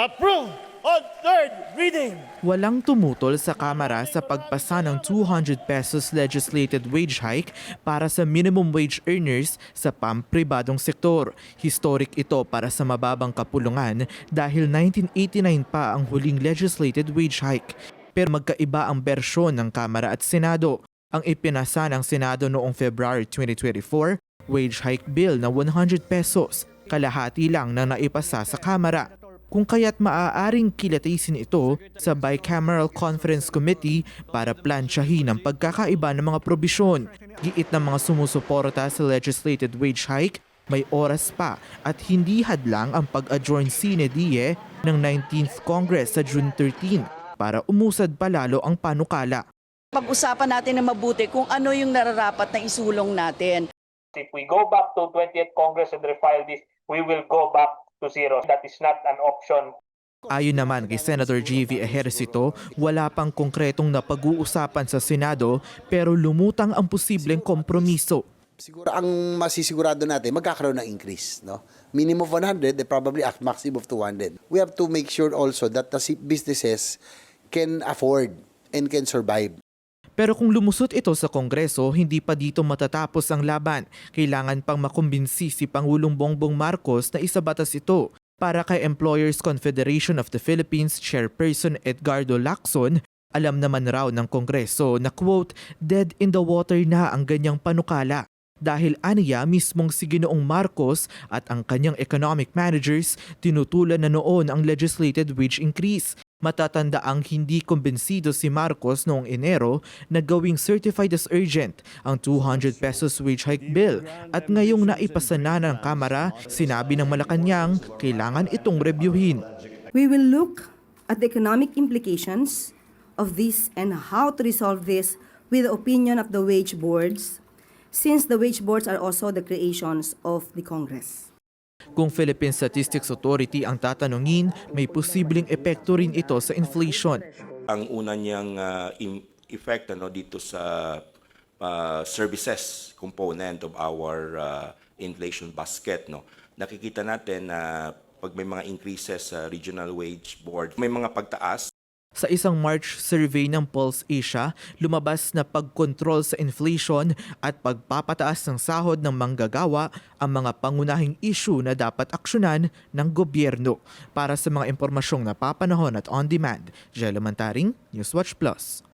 Approve on third reading. Walang tumutol sa Kamara sa pagpasa ng 200 pesos legislated wage hike para sa minimum wage earners sa pampribadong sektor. Historic ito para sa mababang kapulungan dahil 1989 pa ang huling legislated wage hike. Pero magkaiba ang bersyon ng Kamara at Senado. Ang ipinasa ng Senado noong February 2024, wage hike bill na 100 pesos, kalahati lang na naipasa sa Kamara kung kaya't maaaring kilatisin ito sa Bicameral Conference Committee para plansyahin ang pagkakaiba ng mga probisyon. Giit ng mga sumusuporta sa legislated wage hike, may oras pa at hindi hadlang ang pag-adjourn sine die ng 19th Congress sa June 13 para umusad pa lalo ang panukala. Pag-usapan natin na mabuti kung ano yung nararapat na isulong natin. If we go back to 20th Congress and refile this, we will go back to zero. That is not an option. Ayon naman kay Senator G.V. Ejercito, wala pang konkretong napag-uusapan sa Senado pero lumutang ang posibleng kompromiso. Siguro ang masisigurado natin, magkakaroon ng increase. No? Minimum of 100, eh, probably a maximum of 200. We have to make sure also that the si- businesses can afford and can survive. Pero kung lumusot ito sa Kongreso, hindi pa dito matatapos ang laban. Kailangan pang makumbinsi si Pangulong Bongbong Marcos na isabatas ito. Para kay Employers Confederation of the Philippines Chairperson Edgardo Lacson, alam naman raw ng Kongreso na quote, dead in the water na ang ganyang panukala. Dahil aniya mismong si Ginoong Marcos at ang kanyang economic managers tinutulan na noon ang legislated wage increase Matatanda ang hindi kumbensido si Marcos noong Enero na gawing certified as urgent ang 200 pesos wage hike bill at ngayong naipasa na ng Kamara, sinabi ng Malacanang kailangan itong reviewin. We will look at the economic implications of this and how to resolve this with the opinion of the wage boards, since the wage boards are also the creations of the Congress. Kung Philippine Statistics Authority ang tatanungin, may posibleng epekto rin ito sa inflation. ang una niyang uh, effect ano dito sa uh, services component of our uh, inflation basket no nakikita natin na pag may mga increases sa regional wage board may mga pagtaas Sa isang March survey ng Pulse Asia, lumabas na pagkontrol sa inflation at pagpapataas ng sahod ng manggagawa ang mga pangunahing issue na dapat aksyonan ng gobyerno. Para sa mga impormasyong napapanahon at on-demand, Jello Mantaring, Newswatch Plus.